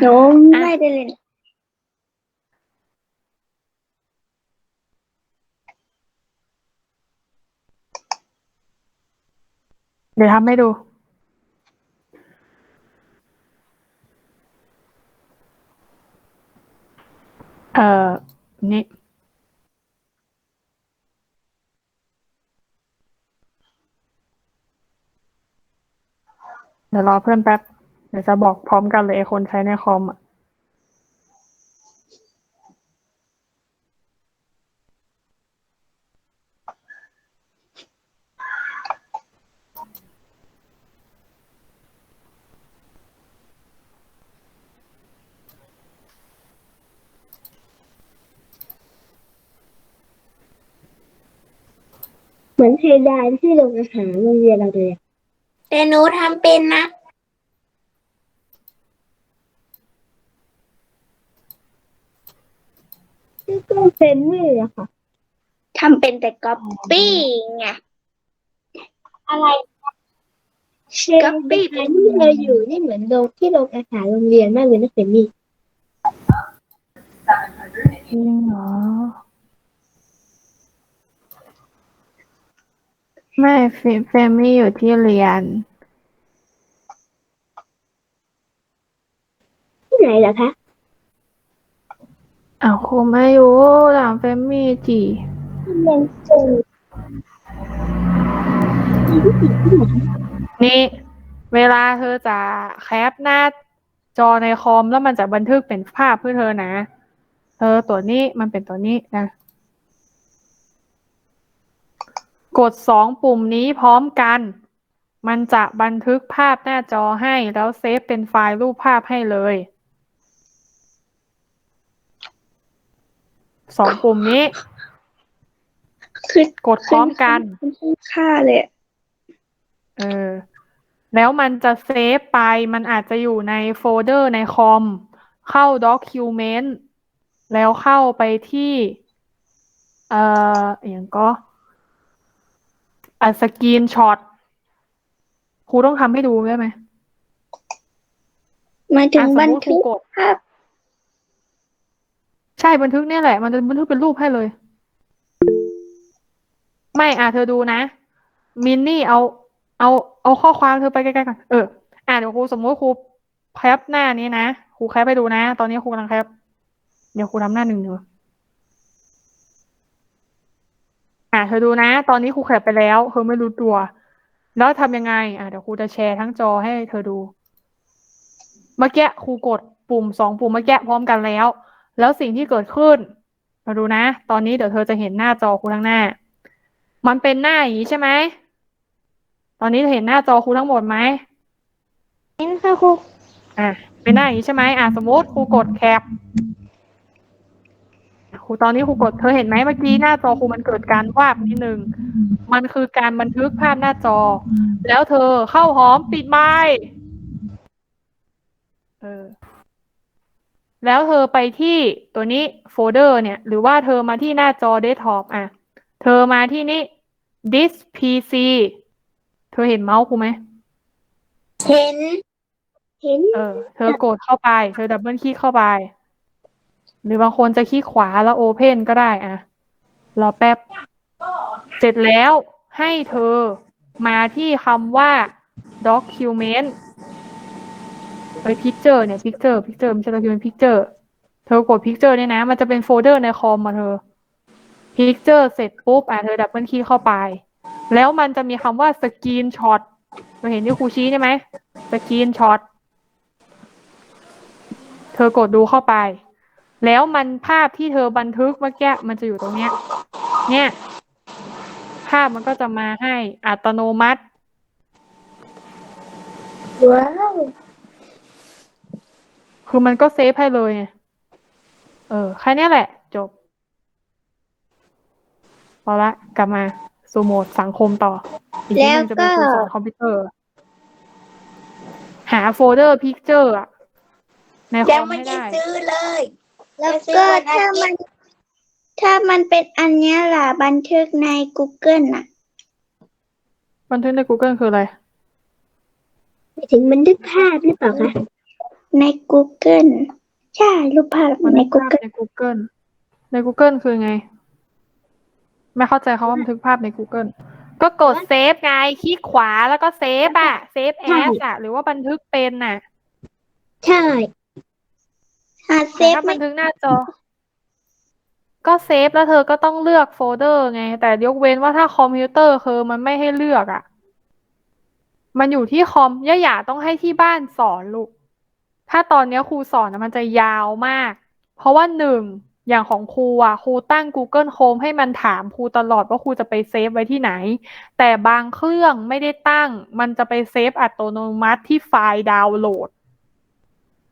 หนูไม่ได้เล่นเดี๋ยวทำให้ดู เอ่อ นี่ เดี๋ยวรอเพื่อนแป๊บ ดี๋ยวจะบอกพร้อมกันเลยไอ้คนใช้ในคอมอะเหมือนเพดานที่โรงอาหารโรงเรียนเราเลยอะแต่หนูทำเป็นนะนี่ก็ เป็นไม่อะค่ะ ทำเป็นแต่ก๊อปปี้ไง อะไรก๊อปปี้ที่เราอยู่นี่เหมือนโรงที่โรงอาหารโรงเรียนมากเลยนะเฟนนี่จริงเหรอ ไม่เฟเฟมมี่อยู่ที่เรียน ที่ไหนเหรอคะ อ้าวครูไม่รู้ถามเฟมมี่จียนสูงที่นี่ เวลาเธอจะแคปหน้าจอในคอมแล้วมันจะบันทึกเป็นภาพเพื่อเธอนะ เธอตัวนี้มันเป็นตัวนี้นะ กดสองปุ่มนี้พร้อมกัน มันจะบันทึกภาพหน้าจอให้แล้วเซฟเป็นไฟล์รูปภาพให้เลย สองปุ่มนี้ คือกดพร้อมกันขึ้นค่าเลยอะเออ แล้วมันจะเซฟไป มันอาจจะอยู่ในโฟลเดอร์ในคอม เข้า Document แล้วเข้าไปที่ เอ่ออย่างก็อัดสกรีนช็อตครูต้องทำให้ดูได้ไหมหมายถึงอะสมบันมุติครูทึกกด ภาพใช่บันทึกเนี่ยแหละ มันจะบันทึกเป็นรูปให้เลย ไม่อะเธอดูนะ มินนี่เอาเอาเอาข้อความเธอไปใกล้ๆกันเอออะเดี๋ยวครูสมมติครูแคปหน้านี้นะครูแคปไปดูนะ ตอนนี้ครูกำลังแคปเดี๋ยวครูทำหน้าหนึ่งอยู่อะเธอดูนะ ตอนนี้ครูแคปไปแล้วเธอไม่รู้ตัว แล้วทำยังไง อะเดี๋ยวครูจะแชร์ทั้งจอให้เธอดูเมื่อกี้ครูกดปุ่มสองปุ่มเมื่อกี้พร้อมกันแล้ว แล้วสิ่งที่เกิดขึ้นมาดูนะ ตอนนี้เดี๋ยวเธอจะเห็นหน้าจอครูทั้งหน้า มันเป็นหน้าอย่างนี้ใช่ไหม ตอนนี้เธอเห็นหน้าจอครูทั้งหมดไหมเห็นค่ะครู อะ เป็นหน้าอย่างนี้ใช่ไหมอะสมมติครูกดแคปครูตอนนี้ครูกดเธอเห็นไหมเมื่อกี้หน้าจอครูมันเกิดการวาบนิดนึง มันคือการบันทึกภาพหน้าจอ แล้วเธอเข้าหอมปิดไมค์เออ แล้วเธอไปที่ตัวนี้โฟลเดอร์เนี่ย หรือว่าเธอมาที่หน้าจอเดสก์ท็อปอะ เธอมาที่นี่ this PC เธอเห็นเมาส์ครูไหม เห็น เห็น เออ เธอกดเข้าไป เธอดับเบิลคลิกเข้าไป หรือบางคนจะคลิกขวาแล้วโอเพนก็ได้อะ รอแป๊บ เสร็จแล้วให้เธอมาที่คำว่า document เฮ้ย picture เนี่ย picture picture ไม่ใช่ document picture เธอกด picture เนี่ยนะ มันจะเป็นโฟลเดอร์ในคอมมาเธอ picture เสร็จปุ๊บอะเธอดับเบิลคลิกเข้าไป แล้วมันจะมีคำว่า screenshot เธอเห็นที่ครูชี้ใช่ไหม screenshot เธอกดดูเข้าไป แล้วมันภาพที่เธอบันทึกเมื่อกี้มันจะอยู่ตรงเนี้ย เนี่ย ภาพมันก็จะมาให้อัตโนมัติว้าว คือมันก็เซฟให้เลยไงเออ แค่เนี้ยแหละ จบ พอละ กลับมาสู่โหมดสังคมต่อ อีกนิดนึงจะเป็นครูสอนคอมพิวเตอร์ หาโฟลเดอร์พิกเจอร์อะในคยัองมไม่ให้ได้ได้ซื้อเลย แล้วก็ถ้ามัน ถ้ามันเป็นอันเนี้ยล่ะ บันทึกใน Google น่ะ บันทึกใน Google คืออะไร ถึงบันทึกภาพหรือเปล่าคะ ใน Google ใช่รูปภาพบันใน ทึกภาพ Google ใน Google ใน Google คือไง ไม่เข้าใจคำว่าบันทึกภาพใน Google ก็กดเซฟไงคลิกขวาแล้วก็เซฟอะเซฟแอสอะหรือว่าบันทึกเป็นน่ะใช่หาเซแต่ฟถ้าไม่บันทึกหน้าจอ ก็เซฟแล้วเธอก็ต้องเลือกโฟลเดอร์ไง แต่ยกเว้นว่าถ้าคอมพิวเตอร์คือมันไม่ให้เลือกอะมันอยู่ที่คอมย่าหยาต้องให้ที่บ้านสอนลูก ถ้าตอนนี้ครูสอนมันจะยาวมาก เพราะว่าหนึ่งอย่างของครูอะครูตั้ง Google Home ให้มันถามครูตลอดว่าครูจะไปเซฟไว้ที่ไหน แต่บางเครื่องไม่ได้ตั้ง มันจะไปเซฟอัตโนมัติที่ไฟล์ดาวน์โหลด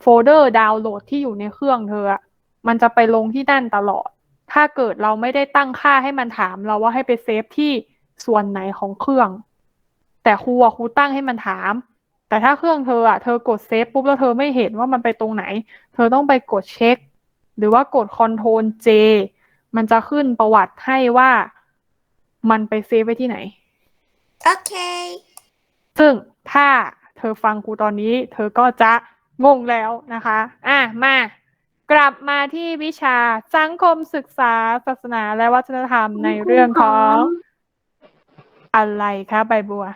โฟลเดอร์ดาวน์โหลดที่อยู่ในเครื่องเธอ มันจะไปลงที่นั่นตลอด ถ้าเกิดเราไม่ได้ตั้งค่าให้มันถามเราว่าให้ไปเซฟที่ส่วนไหนของเครื่อง แต่ครูอะครูตั้งให้มันถาม แต่ถ้าเครื่องเธออะเธอกดเซฟปุ๊บแล้วเธอไม่เห็นว่ามันไปตรงไหน เธอต้องไปกดเช็ค หรือว่ากด Ctrl J มันจะขึ้นประวัติให้ว่ามันไปเซฟไว้ที่ไหน โอเค ซึ่งถ้าเธอฟังครูตอนนี้ เธอก็จะงงแล้วนะคะ อะ มากลับมาที่วิชาสังคมศึกษาศาสนาและวัฒนธรรมในเรื่องของ อะไรคะใบบัว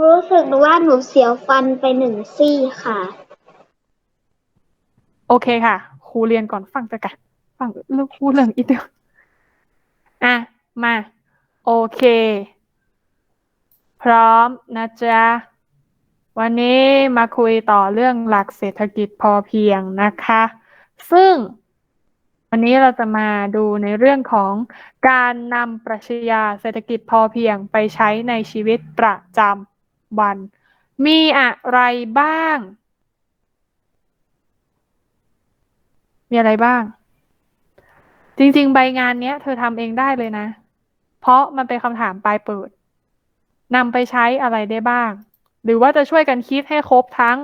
รู้สึกว่าหนูเสียวฟันไปหนึ่งซี่ค่ะ โอเคค่ะ ครูเรียนก่อนฟังไปกันฟังเรื่องครูเรื่องอีกเดียวอะ มา โอเค พร้อมนะจ๊ะ วันนี้มาคุยต่อเรื่องหลักเศรษฐกิจพอเพียงนะคะ ซึ่งวันนี้เราจะมาดูในเรื่องของการนำปรัชญาเศรษฐกิจพอเพียงไปใช้ในชีวิตประจำ วัน มีอะไรบ้าง มีอะไรบ้าง จริง ๆ ใบงานเนี้ย เธอทำเองได้เลยนะ เพราะมันเป็นคำถามปลายเปิดนำไปใช้อะไรได้บ้าง หรือว่าจะช่วยกันคิดให้ครบทั้ง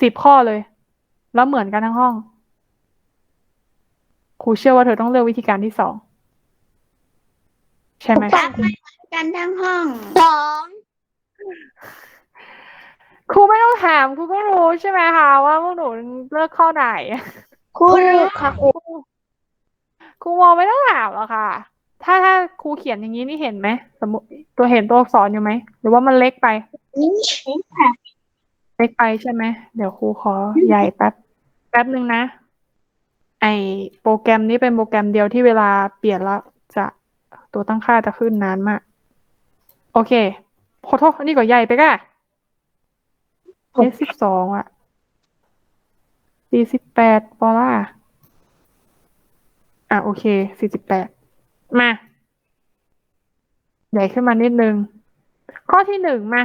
สิบข้อเลย แล้วเหมือนกันทั้งห้อง ครูเชื่อว่าเธอต้องเลือกวิธีการที่สอง ใช่ไหม กันทั้งห้อง สองครูไม่ต้องถามครูก็รู้ใช่ไหมคะว่าพวกหนูเลือกข้อไหน ครูรู้ค่ะครูครูมองไม่ต้องถามหรอกค่ะ ถ้าถ้าครูเขียนอย่างนี้นี่เห็นไหมสมมติตัวเห็นตัวอักษรอยู่ไหมหรือว่ามันเล็กไป นี่ค่ะเล็กไปใช่ไหมเดี๋ยวครูขอใหญ่แป๊บแป๊บหนึ่งนะ ไอโปรแกรมนี้เป็นโปรแกรมเดียวที่เวลาเปลี่ยนแล้วจะตัวตั้งค่าจะขึ้นนานมาก โอเคขอโทษอันนี้ก็ใหญ่ไปก่ะเอสิบสองอะสี่สิบแปดปอล่าอะโอเคสี่สิบแปดมา ใหญ่ขึ้นมานิดนึง ข้อที่หนึ่งมา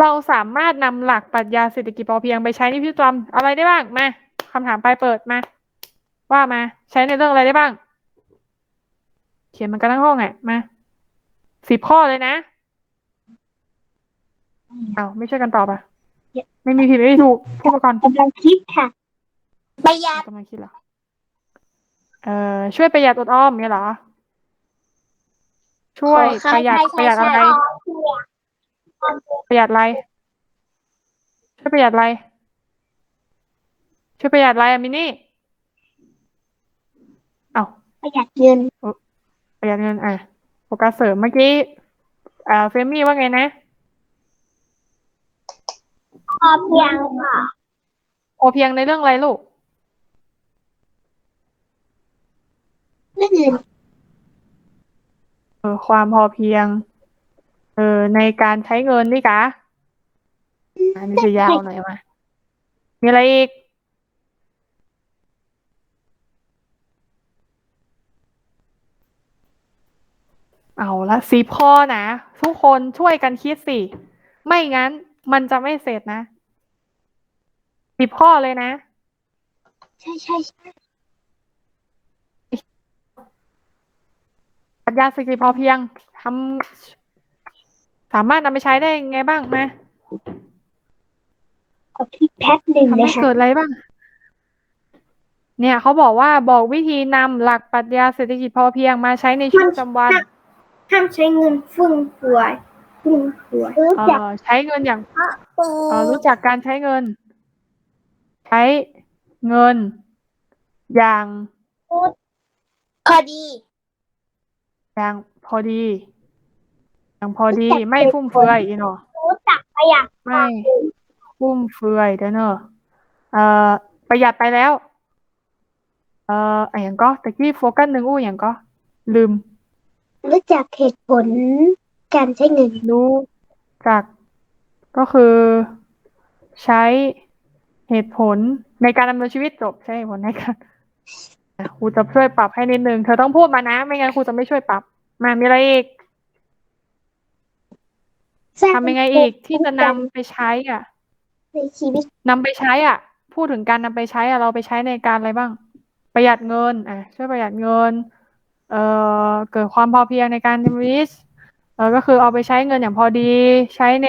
เราสามารถนำหลักปรัชญาเศรษฐกิจพอเพียงไปใช้ในพิธีกรรมอะไรได้บ้างมาคำถามปลายเปิดมา ว่ามา ใช้ในเรื่องอะไรได้บ้าง เขียนมันกันทั้งห้องอะมา สิบข้อเลยนะ เอาไม่ใช่วยกันตอบอะ ไม่มีผิดไม่มีถูกพูดมาก่อนกำลังคิดค่ะประหยัดกำลังคิดเหรอ เอ่อ ช่วยประหยัดอดออมเนี่ยเหรอ ช่วยประหยัดประหยัดอะไร ประหยัดอะไร ช่วยประหยัดอะไร ช่วยประหยัดอะไรอะมินี่เอาประหยัดเงินประหยัดเงินอะ โฟกัสเสริมเมื่อกี้อ่าเฟมี่ว่าไงนะพอเพียงค่ะโอเพียงในเรื่องอะไรลูกเรื่องเงินเออความพอเพียง เออในการใช้เงินนี่กะอันนี้จะยาวหน่อยมามีอะไรอีก เอาละสิบข้อนะ ทุกคนช่วยกันคิดสิ ไม่งั้นมันจะไม่เสร็จนะสิบข้อเลยนะ ใช่ใช่ใช่ปรัชญาเศรษฐกิจพอเพียงทำสามารถนำไปใช้ได้ยังไงบ้างมาขอคิดแป๊บหนึ่งทำนะให้คะเกิดอะไรบ้าง เนี่ยเขาบอกว่าบอกวิธีนำหลักปรัชญาเศรษฐกิจพอเพียงมาใช้ในชีวิตประจำวันห้ามใช้เงินฟุ่มเฟือยฟุ่มเฟือยรู้เอ่จักอใช้เงินอย่างปูเอ่อรู้จักการใช้เงิน ใช้เงิน อย่างพอดี อย่างพอดี อย่างพอดีไม่ฟุ่มเฟือยอีเนาะรู้จักประหยัดไม่ฟุ่มเฟือยเด้อเนอะเอ่อประหยัดไปแล้ว เอ่ออะอย่างก็ตะกี้โฟกัสหนึ่งอู้อย่างก็ลืม รู้จักเหตุผลการใช้เงิน รู้จักก็คือใช้เหตุผลในการดำเนินชีวิตจบใช้เหตุผลในการอะครูจะช่วยปรับให้นิดนึงเธอต้องพูดมานะ ไม่งั้นครูจะไม่ช่วยปรับ มามีอะไรอีกสร้างทำยังไงอีกที่จะนำไปใช้อะในชีวิตนำไปใช้อะ พูดถึงการนำไปใช้อะเราไปใช้ในการอะไรบ้าง ประหยัดเงิน อะ ช่วยประหยัดเงิน เอ่อเกิดความพอเพียงในการชีวิตเออก็คือเอาไปใช้เงินอย่างพอดีใช้ใน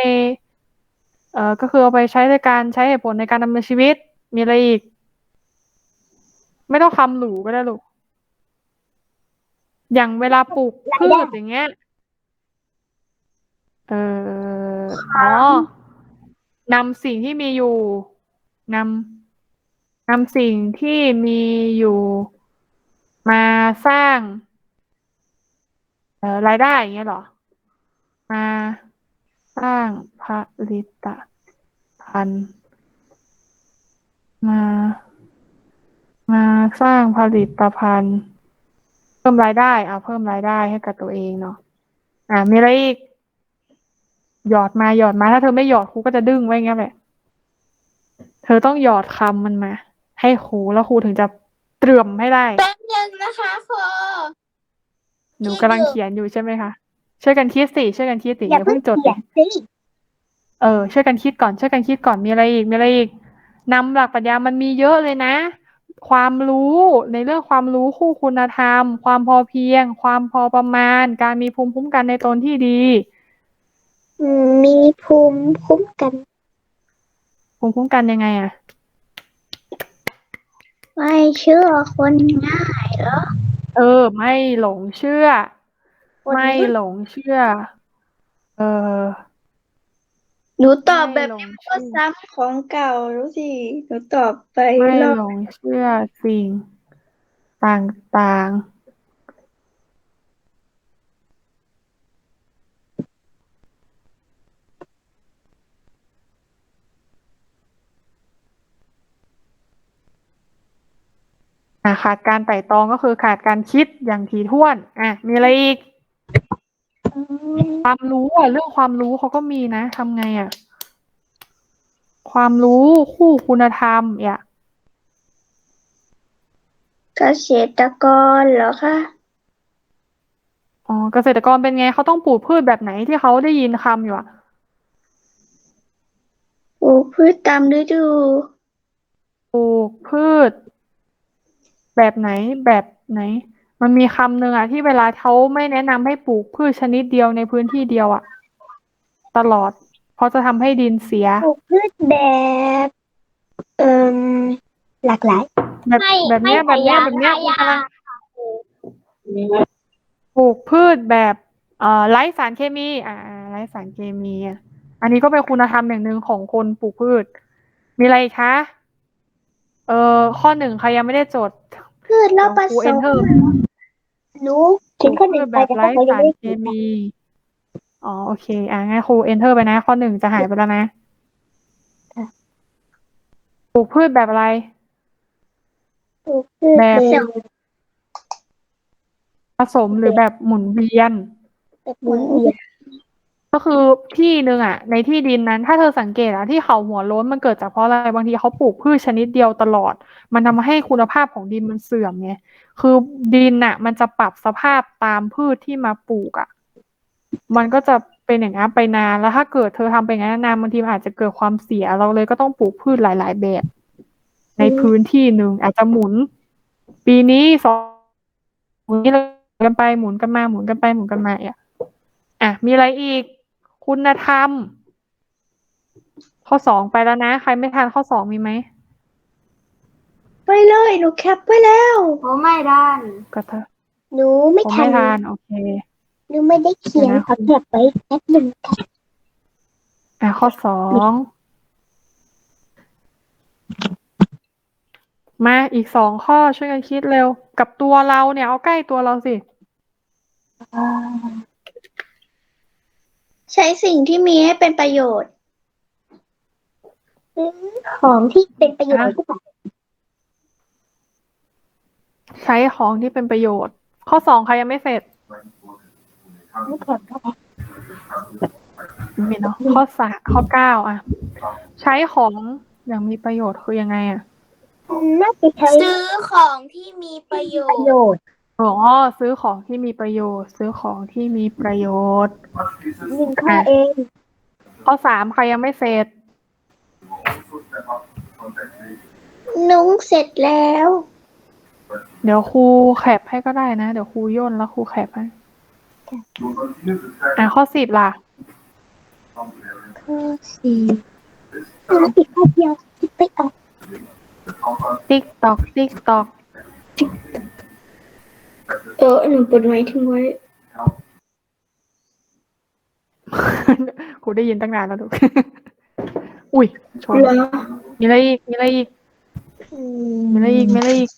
เออก็คือเอาไปใช้ในการใช้เหตุผลในการดำเนินชีวิตมีอะไรอีก ไม่ต้องคำหรูก็ได้ลูกอย่างเวลาปลูกพืชอย่างเงี้ยเอออ๋อนำสิ่งที่มีอยู่นำนำสิ่งที่มีอยู่มาสร้าง เอ่อรายได้อย่างเงี้ยเหรอ มาสร้างผลิตภัณฑ์มา มาสร้างผลิตภัณฑ์ เพิ่มรายได้เอาเพิ่มรายได้ให้กับตัวเองเนาะอ่ามีอะไรอีก หยอดมาหยอดมา ถ้าเธอไม่หยอดครูก็จะดึงไว้อย่างเงี้ยแหละ เธอต้องหยอดคำมันมา ให้ครูแล้วครูถึงจะเตรียมให้ได้แป๊บนึงนะคะครู หนูกำลังเขียนอยู่ใช่ไหมคะช่วยกันคิดสิช่วยกันคิดสิออย่าย่าเพิ่เพิ่งงจดเขียนสิเออช่วยกันคิดก่อนช่วยกันคิดก่อนมีอะไรอีกมีอะไรอีกนำหลักปรัชญามันมีเยอะเลยนะ ความรู้ในเรื่องความรู้คู่คุณธรรม ความพอเพียง ความพอประมาณ การมีภูมิคุ้มกันในตนที่ดีอืมมีภูมิคุ้มกัน ภูมิคุ้มกันยังไงอะไม่เชื่อคนง่ายเหรอ เออ ไม่หลงเชื่อคนไม่หลงเชื่อ เออ หนูตอบแบบไม่หลงก็เชื่อ ซ้ำของเก่ารู้สิ หนูตอบไปไม่รอบหลงเชื่อสิ่งต่างๆ ขาดการไต่ตรองก็คือขาดการคิดอย่างถี่ถ้วน อะ มีอะไรอีกอืมความรู้อะ เรื่องความรู้เขาก็มีนะทำไงอะ ความรู้คู่คุณธรรมอะเกษตรกรเหรอคะอ๋อเกษตรกรเป็นไงเขาต้องปลูกพืชแบบไหนที่เขาได้ยินคำอยู่อะปลูกพืชตามฤดูปลูกพืช แบบไหนแบบไหน มันมีคำหนึ่งอะที่เวลาเขาไม่แนะนำให้ปลูกพืชชนิดเดียวในพื้นที่เดียวอะตลอด เพราะจะทำให้ดินเสีย ปลูกพืชแบบ เอ่มหลากหลาย แบบไม่แบบเนี้ยไม่แบบเนี้ยพยายามแบบเนี้ยพยายามกำลังปลูกพืชแบบเอ่อไร้สารเคมี อ่าไร้สารเคมีอะอันนี้ก็เป็นคุณธรรมอย่างหนึ่งของคนปลูกพืช มีอะไรอีกคะ เอ่อข้อหนึ่งใครยังไม่ได้จด พืชแล้วผครูสเอนมเตอร์รู้ถึงข้อหนึ่งปลูกพืชไปแบบแต่ไร้ข้อเขายังสารไม่เคถึงมี อ๋อโอเค อะงั้นครูเอนเตอร์ไปนะ ข้อหนึ่งจะหายไปแล้วนะปลูกพืชแบบอะไร ปลูกพืชแบบแบบผสมหรือแบบหมุนเวียน แบบหมุนเวียน ก็คือที่หนึ่งอะ ในที่ดินนั้น ถ้าเธอสังเกตอะที่เขาหัวล้นมันเกิดจากเพราะอะไรบางทีเขาปลูกพืชชนิดเดียวตลอด มันทำให้คุณภาพของดินมันเสื่อมไงคือดินอะ มันจะปรับสภาพตามพืชที่มาปลูกอะมันก็จะเป็นอย่างนั้นไปนานแล้วถ้าเกิดเธอทำไปง่างนั้นนานบางทีอาจจะเกิดความเสียเราเลยก็ต้องปลูกพืชหลาย ๆ แบบ ในพื้นที่หนึ่งอาจจะหมุน ปีนี้สองหมุนกันไปหมุนกันมาหมุนกันไปหมุนกันมาอะอะมีอะไรอีก คุณธรรม ข้อสองไปแล้วนะ ใครไม่ทานข้อสองมีไหม ไปเลยหนูแคปไว้แล้วโอ้ไม่ได้ก็เถอะหนูไม่ผมทัไม่นทาน โอเค หนูไม่ได้เขียนขอแคปไว้แป๊บหนึ่งค่ะอะข้อสอง มาอีกสองข้อช่วยกันคิดเร็ว กับตัวเราเนี่ย เอาใกล้ตัวเราสิ ใช้สิ่งที่มีให้เป็นประโยชน์ ซื้อของที่เป็นประโยชน์หรือเปล่าใช้ของที่เป็นประโยชน์ ข้อสองใครยังไม่เสร็จไม่แคปก็ได้มีเนาะข้อสามข้อเก้าอะ ใช้ของอย่างมีประโยชน์คือยังไงอะ น่าจะใช้ซื้อของที่มีประโยประชน์ โยชน์อ๋อซื้อของที่มีประโยชน์ ซื้อของที่มีประโยชน์ หนึ่งข้อเองข้อสามใครยังไม่เสร็จ นุ้งเสร็จแล้ว เดี๋ยวครูแคปให้ก็ได้นะ เดี๋ยวครูย่นแล้วครูแคปให้อะข้อสิบล่ะ ข้อสี่หนูติดข้อเดียวคิดไปออกติ๊กตอกติ๊กตอก เออหนูเปิดไว้ทิ้งไว้ครูได้ยินตั้งนานแล้วลูก อุ้ยชนเหรอมีอะไรอีก มีอะไรอีกอืมีอะไรอีกมีอะไรอีก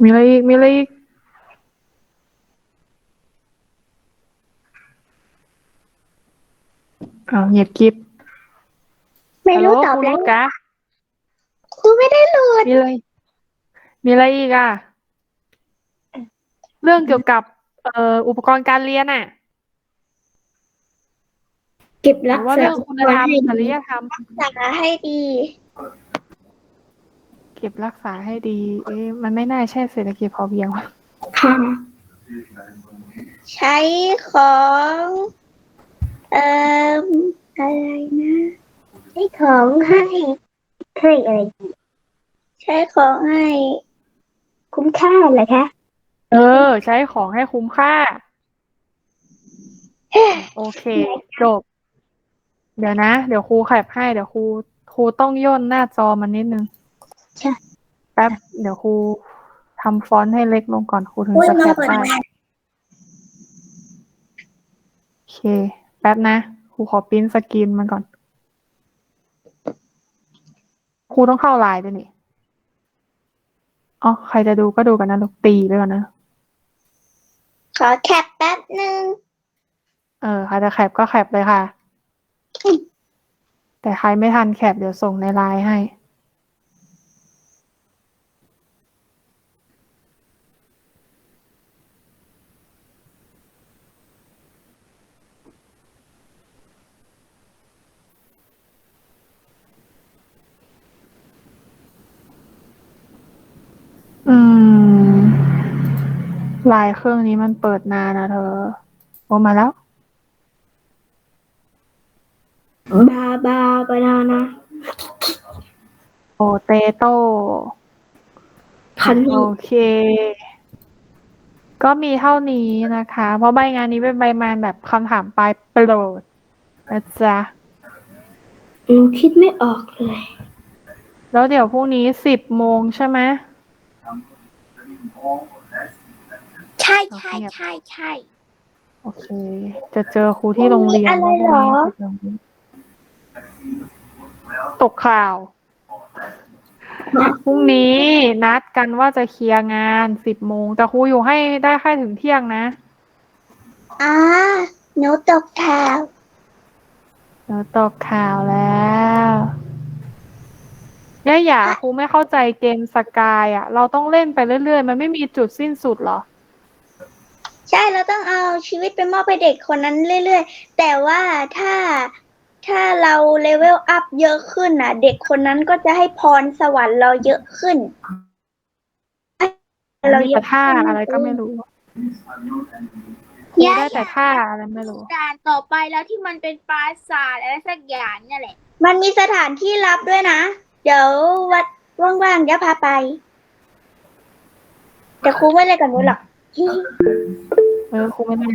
มีอะไรอีกมีอะไรอีกอ้าวเงียบกริบไม่รู้ฮัลโหลตอบครูแล้วนุชจ๊ะครูไม่ได้โหลดมีอะไร มีอะไรอีกอะ เรื่องเกี่ยวกับ เอ่ออุปกรณ์การเรียนอะเก็บหรัรืกอว่าษาเรื่องคุณธรรมให้จดีริยธรรม รักษาให้ดี เก็บรักษาให้ดี เอ๊ะมันไม่น่าใช่เศรษฐกิจพอเพียงวะค่ะใช้ของเอ่ออะไรนะ ใช้ของให้ให้อะไรดีใช้ของให้คุ้มค่าเหรอคะ เออ ใช้ของให้คุ้มค่า โอเค จบ เดี๋ยวนะ เดี๋ยวครูแคปให้ เดี๋ยวครูครูต้องย่นหน้าจอมันนิดนึง ใช่ แป๊บ เดี๋ยวครูทำฟอนต์ให้เล็กลงก่อนครูถึงอุ้ยจะมาแคปเปิดได้มาโอเค แป๊บนะครูขอปริ้นสกรีนมันก่อนครูต้องเข้าไลน์ด้วยนี่อ๋อใครจะดูก็ดูกันนะลูกตีไปก่อนนะขอแคปแป๊บหนึ่งเออใครจะแคปก็แคปเลยค่ะ แต่ใครไม่ทันแคปเดี๋ยวส่งในไลน์ให้ ไลน์เครื่องนี้มันเปิดนานนะเธอ โอมาแล้ว บาบาบานานะโอเตโต้พันโอเค ก็มีเท่านี้นะคะ เพราะใบงานนี้เป็นใบงานแบบคำถามปลายโปรดนะจ๊ะหนูคิดไม่ออกเลย แล้วเดี๋ยวพรุ่งนี้สิบโมงใช่ไหม ช่ใช่ใช่ใช่ โอเค จะเจอครูที่โรงเรียนอะไรเหรอ ตกข่าว พรุ่งนี้นัดกันว่าจะเคลียร์งานสิบโมง แต่ครูอยู่ให้ได้แค่ถึงเที่ยงนะอ่าหนูตกข่าวเดี๋ยวตกข่าวแล้วย่าหยาครูไม่เข้าใจเกมสกายอะ เราต้องเล่นไปเรื่อยๆ มันไม่มีจุดสิ้นสุดเหรอ ใช่เราต้องเอาชีวิตไปมอบให้เด็กคนนั้นเรื่อยๆ แต่ว่าถ้าถ้าเราเลเวลอัพเยอะขึ้นน่ะ เด็กคนนั้นก็จะให้พรสวรรค์เราเยอะขึ้น เรามีเยแต่อะท่าอะไรก็ไม่รู้ครูได้แต่ท่าอะไรไม่รู้ ด่านต่อไปแล้วที่มันเป็นปราสาทอะไรสักอย่างเนี่ยแหละ มันมีสถานที่รับด้วยนะ เดี๋ยววัดว่างๆเดี๋ยวพาไป แต่ครูไม่เลยกับหนูหรอก เออครูไม่ได้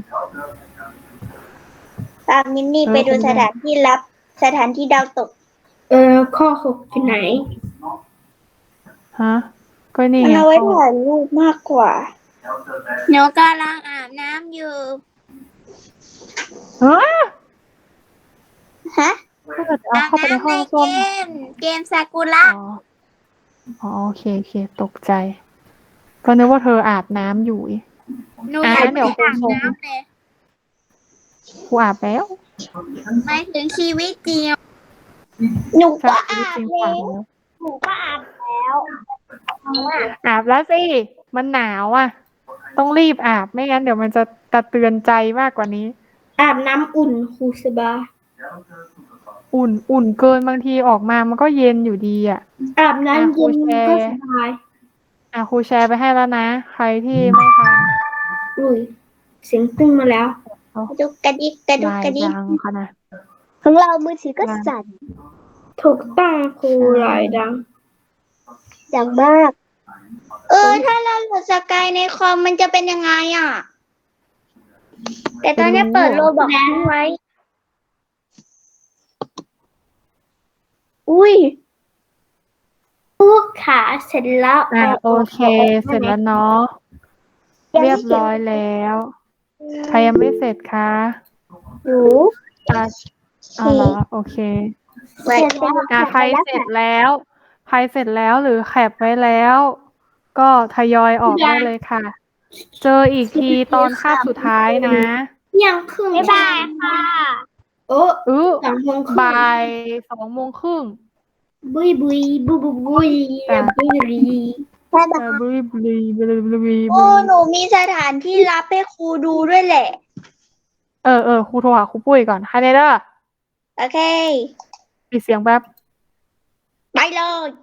ตามมินนี่เออไปดูคุณแม่สถานที่รับสถานที่ดาวตก เออ ข้อหกอยู่ไหน ฮะ ก็นี่มันไงเอาไว้ถ่ายรูปมากกว่า หนูกำลังอาบน้ำอยู่ฮะฮะถ้าเกิดเอาอาบเข้าไปในน้ำห้ในองเกส้วมม เกมซากุระ อ๋ออ๋อโอเคโอเค ตกใจ ก็นึกว่าเธออาบน้ำอยู่อีก หนูอะอยากงั้นเดี๋ยวไปอาบคุณส่งน้ำเลยครูอาบแล้วไม่ถึงชีวิตจริงหนูใช่ก็จอาบริงๆแล้อาบวแล้ว หนูก็อาบแล้วอาบแล้วสิ มันหนาวอะ ต้องรีบอาบ ไม่งั้นเดี๋ยวมันจะตะเตือนใจมากกว่านี้ อาบน้ำอุ่นครูสบา อุ่น อุ่นเกินบางทีออกมามันก็เย็นอยู่ดีอะ อาบน้ำเย็นอะครูแชร์ก็สบาย อะครูแชร์ไปให้แล้วนะ ใครที่ไม่ทัน อุ้ยเสียงตึ้งมาแล้ว กระดุกกระดิกกระดุกลายกระดิกดังค่ะนะของเรามือถือก็สั่นถูกต้องครูลายดังอย่างมาก เออ ถ้าเราโหลดสกายในคอมมันจะเป็นยังไงอะ แต่ตอนนี้เปิดโลบอกทิ้งไว้ อุ้ยลูกขาเสร็จแล้วอะโอเค เสร็จแล้วเนาะ เรียบร้อยแล้ว ใครยังไม่เสร็จคะหนูอะเอาเหรอโอเคเปิดแล้วอะใครเสร็จแล้ว ใครเสร็จแล้วหรือแคปไว้แล้ว ก็ทยอยออกได้เลยค่ะ เจออีกทีตอนคาบสุดท้ายนะยังครึ่งบ๊ายบายค่ะโอ้อื้อสองโมงครึ่งบ่ายสองโมงครึ่งบุยบุยบุยบุยบุยจ้ะบุยบุย บ๊ายเอบายอบุยบุยบุยบุยบุยโอ้หนูมีสถานที่รับให้ครูดูด้วยแหละ เออเออครูโทรหาครูปุ้ยก่อนค่ะเนเด้อโอเคปิดเสียงแป๊บ ไปเลย